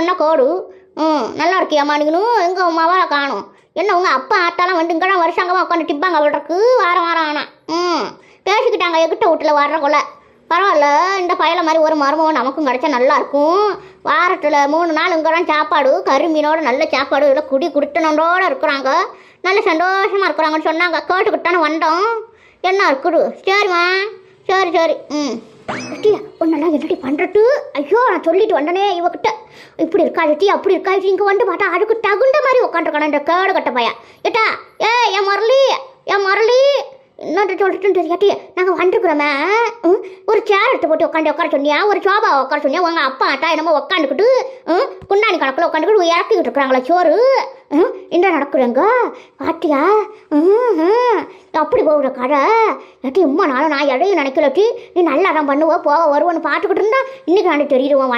உனக்கு கோடு. ம் நல்லா இருக்கியாம்மா நீங்களும் எங்கள் அம்மாவா காணும். என்ன உங்கள் அப்பா ஆத்தாலாம் வந்து இங்கெல்லாம் வருஷங்கமாக உட்காந்து டிப்பாங்க அவளுக்கு வாரம் வாரம் ஆனால் ம் பேசிக்கிட்டாங்க எகிட்ட வீட்டில் வர்றக்குள்ள பரவாயில்ல இந்த பயல மாதிரி ஒரு மருமகம் நமக்கும் கிடச்சா நல்லாயிருக்கும் வாரத்தில் மூணு நாள் இங்கெல்லாம் சாப்பாடு. கறி மீனோட நல்ல சாப்பாடு இதில் குடி குடித்தனோட இருக்கிறாங்க. நல்ல சந்தோஷமாக இருக்கிறாங்கன்னு சொன்னாங்க. கேட்டுக்கிட்டானு வந்தோம். என்ன இருக்குது? சரிம்மா. சரி சரி. ம். டீயா உன்னெல்லாம் என்னடி பண்ணுறட்டு ஐயோ நான் சொல்லிட்டு வந்தனே இவகிட்ட. இப்படி இருக்கா டீ அப்படி இருக்காது. இங்கே வந்து பார்த்தா அதுக்கு தகுந்த மாதிரி உட்காந்துருக்கான இந்த கேடு கட்ட பையன். ஏட்டா ஏ என் என் முரளி? என்னட்டு சொல்லிட்டு தெரியாட்டி நாங்கள் வந்துருக்குறோமே. ஒரு சேர் எடுத்து போட்டு உட்காந்து உட்கார சொன்னியா? ஒரு சோபா உட்கார சொன்னியா? உங்கள் அப்பா அட்டா என்னமோ உட்காந்துக்கிட்டு குண்டாணி கணக்கில் உட்காந்துக்கிட்டு இறக்கிக்கிட்டு இருக்கிறாங்களா சோறு. என்ன நடக்குறேங்க பாட்டியா அப்படி போகிற கடை ஏட்டி உம்மா நாளும் நான் எதையும் நினைக்கலாட்டி நீ நல்லா தான் பண்ணுவோம் போக வருவோன்னு பார்த்துக்கிட்டு இருந்தா இன்னைக்கு நான் தெரியுது வண்டா